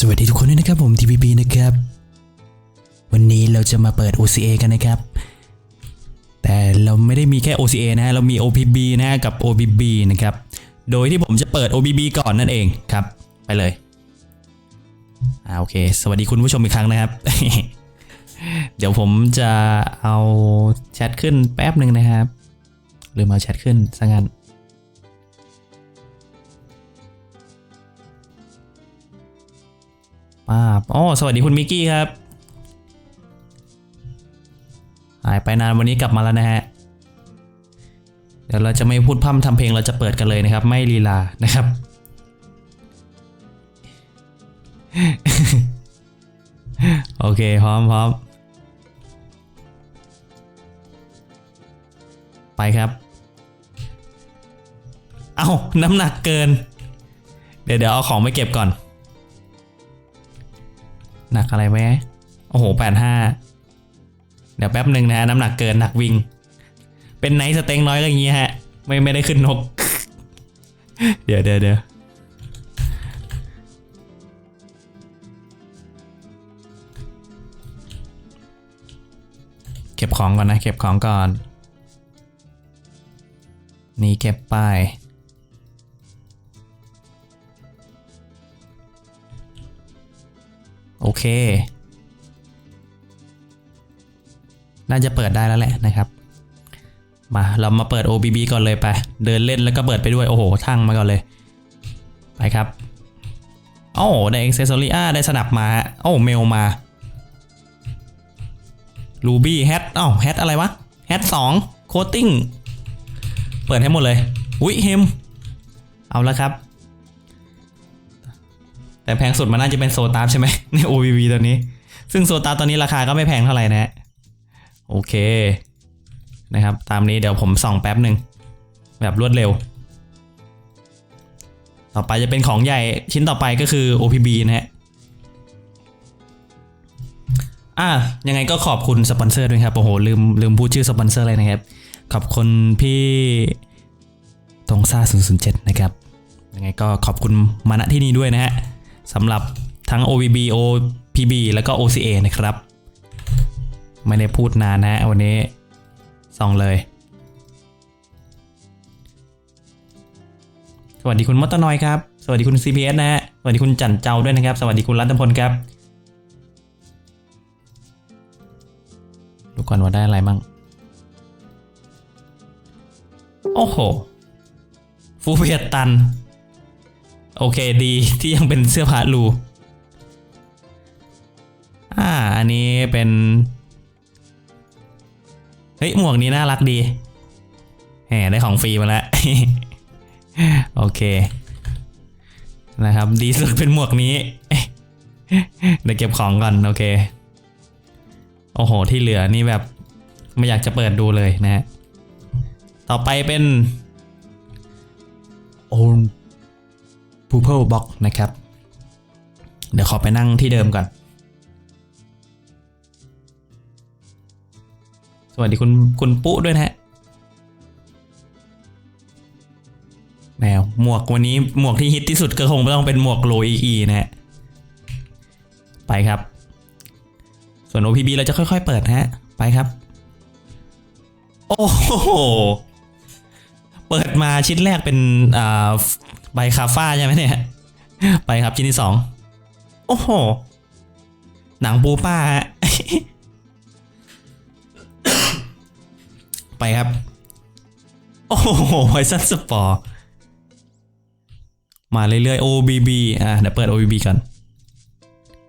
สวัสดีทุกคนด้วยนะครับผม TPP นะครับ วันนี้เราจะมาเปิด OCA กันนะครับ แต่เราไม่ได้มีแค่ OCA นะฮะเรามี OPB นะฮะกับ OBB นะครับ โดยที่ผมจะเปิด OBB ก่อนนั่นเองครับ ไปเลยอ่าโอเค สวัสดีคุณผู้ชมอีกครั้งนะครับ เดี๋ยวผมจะเอาแชทขึ้นแป๊บหนึ่งนะครับ หรือมาเอาแชทขึ้นซะงั้น ป้าบอ๋อสวัสดีคุณมิกกี้ครับ หายไปนานวันนี้กลับมาแล้วนะฮะ เดี๋ยวเราจะไม่พูดพร่ำทำเพลงเราจะเปิดกันเลยนะครับ ไม่ลีลานะครับ โอเคพร้อมพร้อมไปครับ เอา้าน้ำหนักเกิน เดี๋ยวเดี๋ยวเอาของไปเก็บก่อน หนักอะไรไหมโอ้โหแปดห้าเดี๋ยวแป๊บหนึ่งนะฮะน้ำหนักเกินหนักวิ่ง เป็นไนท์สเต็งน้อยก็อย่างงี้ฮะ ไม่ไม่ได้ขึ้นนก เดี๋ยวเดี๋ยวเดี๋ยวเก็บของก่อนนะ เก็บของก่อน นี่เก็บป้ โอเค น่าจะเปิดได้แล้วแหละนะครับ มาเรามาเปิด OBB ก่อนเลยไป เดินเล่นแล้วก็เปิดไปด้วย โอ้โหทั้งมาก่อนเลย ไปครับโอ้ได้ a อ c เซ s ซอรี่อ่าได้สนับมา โอ้เมลมา Ruby Hat อ้าว Hat อะไรวะ Hat 2 Coating เปิดให้หมดเลย อุ้ยเฮม เอาล้วครับ แต่แพงสุดมันน่าจะเป็นโซตาร์ใช่ไหมใน OVV ตัวนี้ ซึ่งโซตาร์ตอนนี้ราคาก็ไม่แพงเท่าไหร่นะฮะโอเคนะครับ ตามนี้เดี๋ยวผมส่องแป๊บหนึ่งแบบรวดเร็ว ต่อไปจะเป็นของใหญ่ชิ้นต่อไปก็คือ OPB นะฮะอะยังไงก็ขอบคุณสปอนเซอร์ด้วยครับโอ้โหลืมลืมพูดชื่อสปอนเซอร์เลยนะครับ ขอบคุณพี่ตงซ่า007 นะครับ ยังไงก็ขอบคุณมาณที่นี่ด้วยนะฮะ สำหรับทั้ง OVB OPB แล้วก็ OCA นะครับ ไม่ได้พูดนานนะวันนี้ส่องเลย สวัสดีคุณมอตนอยครับ สวัสดีคุณ CPS นะฮะสวัสดีคุณจันเจ้าด้วยนะครับ สวัสดีคุณรัตพลครับดูก่อนว่าได้อะไรมั่งโอ้โห ฟูเวียตัน โอเคดีที่ยังเป็นเสื้อผ้าลูอ่าอันนี้เป็นเฮ้ยหมวกนี้น่ารักดีแหมได้ของฟรีมาแล้วโอเค นะครับ ดีสุดเป็นหมวกนี้เดี๋ยวเก็บของก่อนโอเค โอ้โห ที่เหลือนี่แบบ ไม่อยากจะเปิดดูเลยนะฮะ ต่อไปเป็น โอ Purple Box นะครับ เดี๋ยวขอไปนั่งที่เดิมก่อน สวัสดีคุณคุณปุ๊ด้วยนะฮะแมวหมวกวันนี้หมวกที่ฮิตที่สุดก็คงต้องเป็นหมวกโลอีนะฮะ ไปครับ ส่วน OPB เราจะค่อยๆเปิดนะฮะ ไปครับ โอ้โห เปิดมาชิ้นแรกเป็นอ่า ใบคาฟ้าใช่ไหมเนี่ย ไปครับชิ้นที่สองโอ้โห หนังปูป้าฮะไปครับ โอ้โหไวซันสปอร์มาเรื่อยๆ OBB อะเดี๋ยวเปิด OBB ก่อน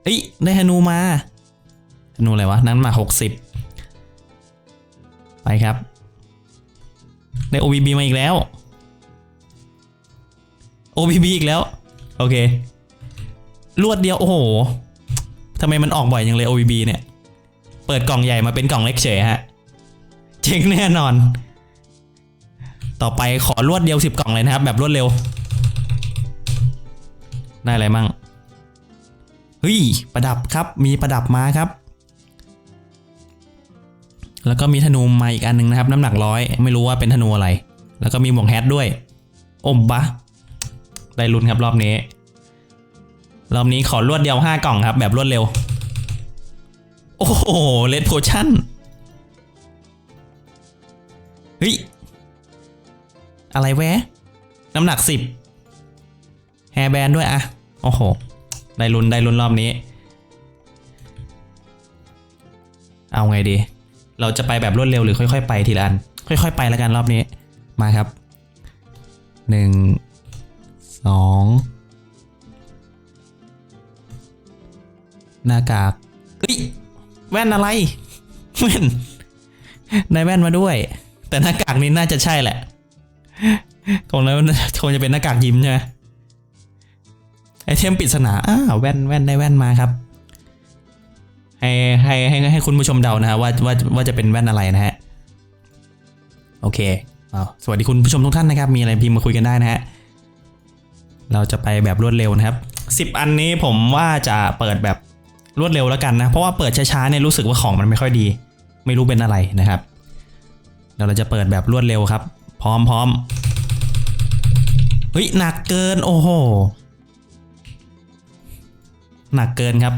เอ้ยได้ฮนูมาฮนูอะไรวะ นั้นมา 60 ไปครับ ได้ OBB มาอีกแล้ว OBB อีกแล้ว โอเครวดเดียว โอ้โหทำไมมันออกบ่อยอย่างเลย OBB เนี่ย เปิดกล่องใหญ่มาเป็นกล่องเล็กเฉยฮะ เจ๊งแน่นอน ต่อไปขอรวดเดียว10กล่องเลยนะครับ แบบรวดเร็ว ได้อะไรมั่ง เฮ้ย ประดับครับ มีประดับมาครับแล้วก็มีธนูมาอีกอันหนึงนะครับ น้ำหนักร้อยไม่รู้ว่าเป็นธนูอะไร แล้วก็มีหมวกแฮทด้วยอมบะ ได้ลุ้นครับรอบนี้ รอบนี้ขอรวดเดียวห้ากล่องครับ แบบรวดเร็ว โอ้โหเลดโพชั่นเฮ้ย อะไรแวะ น้ำหนักสิบแฮร์แบนด้วยอะโอ้โห ได้ลุ้นได้ลุ้นรอบนี้ เอาไงดี เราจะไปแบบรวดเร็วหรือค่อยๆ ไปทีละอัน ค่อยๆ ไปแล้วกันรอบนี้ มาครับหนึ่ง สองหน้ากากเฮ้ย แว่นอะไร แว่นได้แว่นมาด้วย แต่หน้ากากนี้น่าจะใช่แหละคงแล้วคงจะเป็นหน้ากากยิ้มใช่ไหมไอเทมปริศนาอ้าวแว่นแว่นได้แว่นมาครับ ให้ให้ให้ให้คุณผู้ชมเดานะฮะว่าว่าว่าจะเป็นแว่นอะไรนะฮะ โอเคอ้าวสวัสดีคุณผู้ชมทุกท่านนะครับ มีอะไรพิมพ์มาคุยกันได้นะฮะ เราจะไปแบบรวดเร็วนะครับ 10 อันนี้ผมว่าจะเปิดแบบรวดเร็วแล้วกันนะ เพราะว่าเปิดช้าๆเนี่ยรู้สึกว่าของมันไม่ค่อยดี ไม่รู้เป็นอะไรนะครับเดี๋ยวเราจะเปิดแบบรวดเร็วครับ พร้อมพร้อมเฮ้ยหนักเกินโอ้โหหนักเกินครับ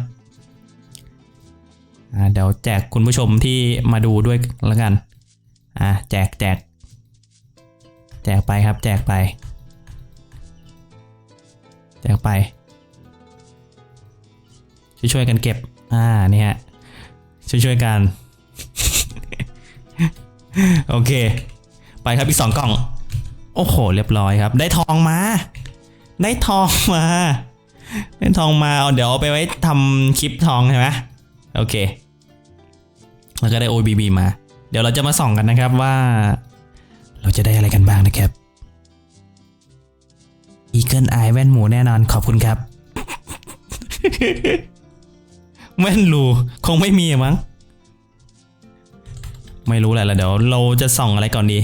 เดี๋ยวแจกคุณผู้ชมที่มาดูด้วยแล้วกัน อ่าแจกแจกแจกไปครับ แจกไป แจกไปช่วยๆกันเก็บ อ่านี่ฮะช่วยๆกัน โอเค ไปครับอีกสองกล่อง โอ้โห เรียบร้อยครับ ได้ทองมา ได้ทองมา ได้ทองมาเอาเดี๋ยวเอาไปไว้ทำคลิปทองใช่ไหมโอเค แล้วก็ได้ OBB มา เดี๋ยวเราจะมาส่องกันนะครับว่า เราจะได้อะไรกันบ้างนะครับ Eagle Eye แว่นหมูแน่นอนขอบคุณครับ แว่นรูคงไม่มีมั้ง ไม่รู้แหละเดี๋ยวเราจะส่องอะไรก่อนดี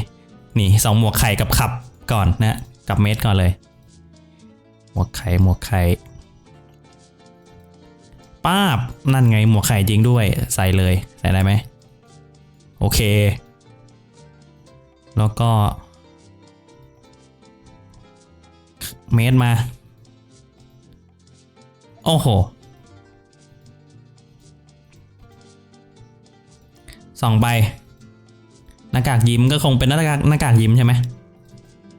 นี่ส่องหมวกไข่กับขับก่อนนะ กับเม็ดก่อนเลย หมวกไข่หมวกไข่ป้าบ นั่นไงหมวกไข่จริงด้วย ใส่เลย ใส่ได้ไหม โอเค แล้วก็ เมตรมา โอ้โหสองใบหน้ากากยิ้มก็คงเป็นหน้ากากหน้ากากยิ้มใช่ไหม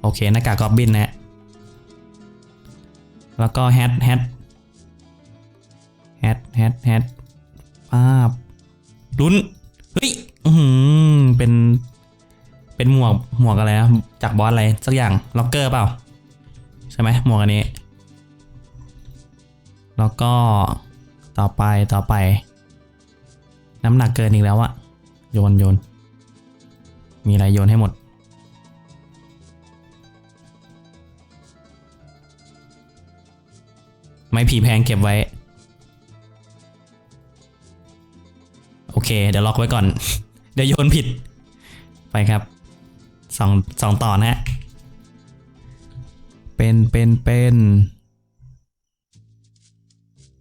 โอเคหน้ากากกอบบินนะแล้วก็แฮทแฮทแฮทแฮทแฮทป้าบลุ้นเฮ้ยอือหือเป็นเป็นหมวกหมวกอะไรนะจากบอสอะไรสักอย่างล็อกเกอร์เปล่า ใช่ไหมหมวกอันนี้ แล้วก็ต่อไปต่อไป น้ำหนักเกินอีกแล้วอะโยนโยนมีอะไรโยนให้หมด ไม่ผีแพงเก็บไว้ โอเค เดี๋ยวล็อกไว้ก่อน เดี๋ยวโยนผิด ไปครับสองสองต่อนะฮะ เป็นเป็นเป็น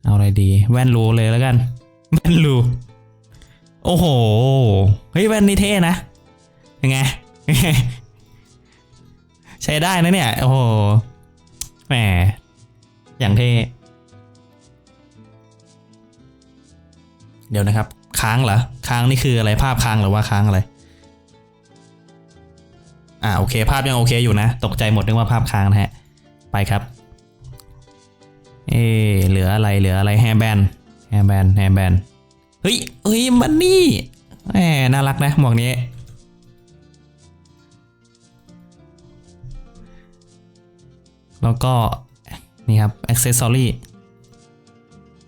เอาอะไรดี แว่นรูเลยแล้วกันแว่นรูโอ้โหเฮ้ยแว่นนี่เท่นะยังไงใช้ได้นะเนี่ย โอ้โหแหมอย่างเท่เดี๋ยวนะครับ ค้างเหรอค้างนี่คืออะไรภาพค้างหรือว่าค้างอะไรอ่าโอเค ภาพยังโอเคอยู่นะ ตกใจหมดนึกว่าภาพค้างนะฮะ ไปครับเออเหลืออะไรเหลืออะไรแฮร์แบนแฮร์แบนแฮร์แบนเฮ้ยเฮ้ยมันนี่แหมน่ารักนะหมวกนี้แล้วก็ นี่ครับอ c เซสซอรี่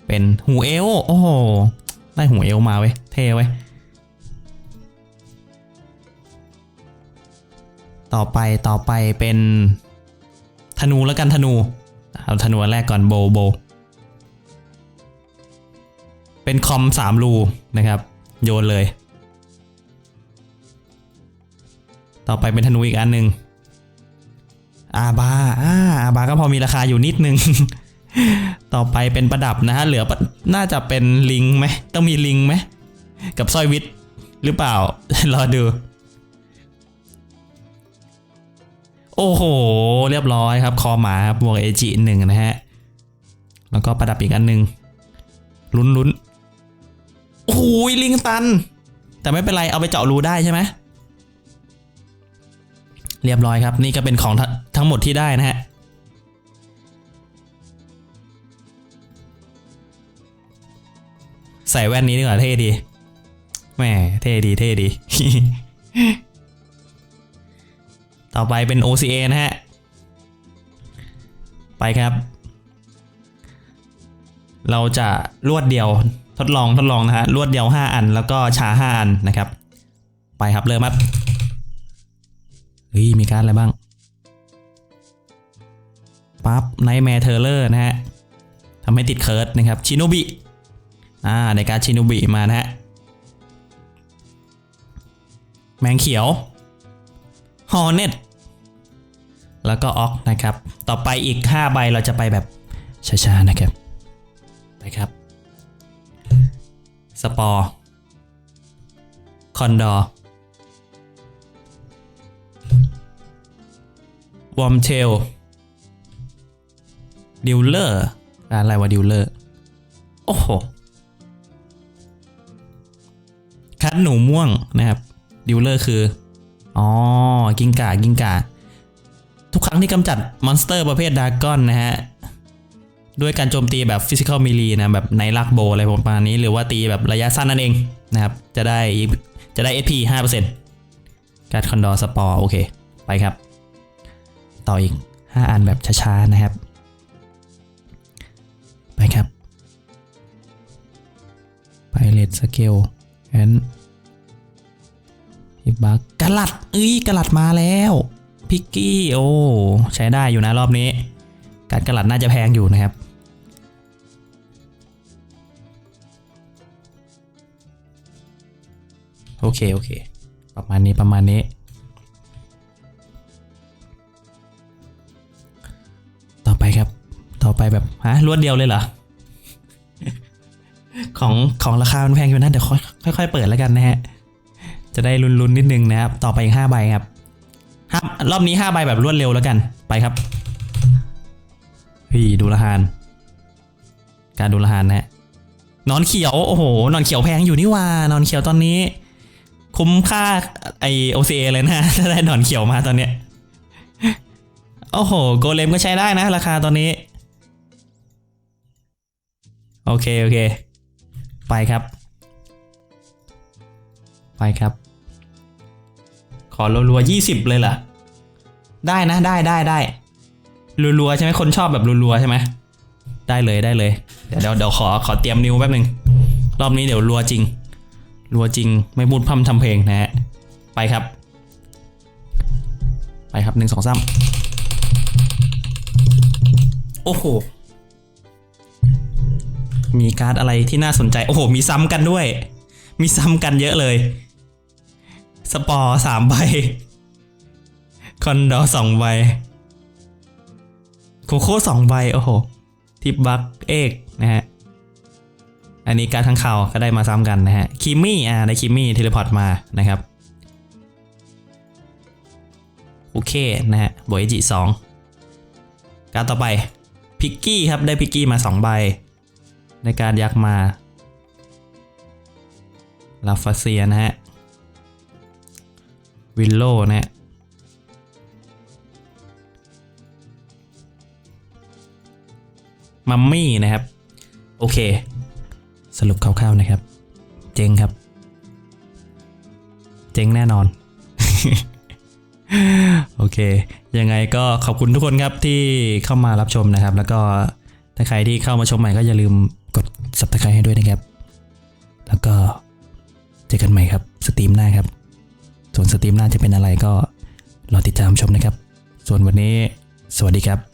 เป็นหูเอล โอ้โห ได้หูเอลมาเว้ย เท่เว้ย ต่อไปต่อไปเป็น ธนูแล้วกันธนู เอาธนูแรกก่อนโบโบ เป็นคอมสามรูนะครับ โยนเลย ต่อไปเป็นธนูอีกอันหนึ่งอาบาอาอาบาก็พอมีราคาอยู่นิดนึง ต่อไปเป็นประดับนะฮะ เหลือน่าจะเป็นลิงไหม ต้องมีลิงไหม กับสร้อยวิทย์หรือเปล่า รอดู โอ้โห เรียบร้อยครับ คอหมาครับบวกเอจิหนึ่งนะฮะ แล้วก็ประดับอีกอันหนึ่งลุ้นลุ้นโอ้ยลิงตัน แต่ไม่เป็นไรเอาไปเจาะรูได้ใช่ไหมเรียบร้อยครับ นี่ก็เป็นของททั้งหมดที่ได้นะฮะใส่แว่นนี้ดีกว่าเท่ดีแหมเท่ดีเท่ดี ต่อไปเป็น OCA นะฮะ ไปครับ เราจะรวดเดียวทดลองทดลองนะฮะรวดเดียว 5 อันแล้วก็ชา 5 อันนะครับ ไปครับเริ่มครับเฮ้ยมีการอะไรบ้างปั๊บไนท์แมร์เทเลอร์นะฮะทำให้ติดเคิร์ดนะครับชิโนบิอ่าในการชิโนบิมานะฮะแมงเขียว ฮอร์เน็ตแล้วก็ออกนะครับ ต่อไปอีก 5 ใบเราจะไปแบบช้าๆนะครับไปครับสปอร์คอนดอร์วอมเทลดิวเลอร์อะไรวะดิวเลอร์ โอ้โห คัดหนูม่วงนะครับดิวเลอร์คือ อ๋อ กิงกากิงกาทุกครั้งที่กำจัดมอนสเตอร์ประเภทดากอนนะฮะ ด้วยการโจมตีแบบฟิสิกอลมิลีนะ แบบในลักโบอะไรประมาณนี้ หรือว่าตีแบบระยะสั้นนั่นเองนะครับ จะได้จะได้ SP 5%การคอนดอร์สปอร์โอเค ไปครับ ต่ออีก 5 อันแบบช้าๆ นะครับ ไปครับ ไปเลดสเกลแอน ฮิบักกะลัดเอ้ยกะลัดมาแล้วพิกกี้โอ้ใช้ได้อยู่นะรอบนี้การกะลัดน่าจะแพงอยู่นะครับโอเคโอเค ประมาณนี้ประมาณนี้ ต่อไปครับ ต่อไปแบบฮะรวดเดียวเลยเหรอ ของของราคามันแพงอยู่นะเดี๋ยวค่อยค่อยเปิดแล้วกันนะฮะ จะได้ลุ้นๆนิดนึงนะครับ ต่อไปอีกห้าใบครับห้ารอบนี้ห้าใบแบบรวดเร็วแล้วกันไปครับพี่ดูละหานการดูละหานนะฮะนอนเขียวโอ้โหนอนเขียวแพงอยู่นี่ว่านอนเขียวตอนนี้ คุ้มค่าไอโอซีเลยนะถ้าได้นอนเขียวมาตอนเนี้ยโอ้โหโกเลมก็ใช้ได้นะ ราคาตอนนี้ โอเค โอเค ไปครับ ไปครับ ขอรัวๆยี่สิบเลยเหรอได้นะได้ได้ได้รัวๆใช่ไหมคนชอบแบบรัวๆใช่ไหมได้เลยได้เลย เดี๋ยวเดี๋ยวขอขอเตรียมนิ้วแป๊บหนึ่งรอบนี้เดี๋ยวรัวจริงรัวจริงไม่พูดพร่ำทำเพลงนะฮะไปครับ ไปครับหนึ่งสองสามโอ้โหมีการ์ดอะไรที่น่าสนใจ โอ้โห มีซ้ำกันด้วย มีซ้ำกันเยอะเลย สปอร์สามใบ คอนดอสองใบ โคโค่สองใบ โอ้โห ทิปบักเอกนะฮะ อันนี้การทั้งข่าวก็ได้มาซ้ำกันนะฮะ คิมมี่ อ่า ได้คิมมี่เทเลพอร์ตมานะครับโอเคนะฮะบวกเอจิสองการต่อไปพิกกี้ครับ ได้พิกกี้มาสองใบ ในการยักมาลาฟาเซียนะฮะ วิลโลนะฮะมัมมี่นะครับ โอเค สรุปคร่าวๆนะครับ เจ๊งครับ เจ๊งแน่นอน โอเค ยังไงก็ขอบคุณทุกคนครับที่เข้ามารับชมนะครับ แล้วก็ถ้าใครที่เข้ามาชมใหม่ก็อย่าลืมกด subscribe ให้ด้วยนะครับ แล้วก็เจอกันใหม่ครับ สตรีมหน้าครับ ส่วนสตรีมหน้าจะเป็นอะไรก็รอติดตามชมนะครับ ส่วนวันนี้ สวัสดีครับ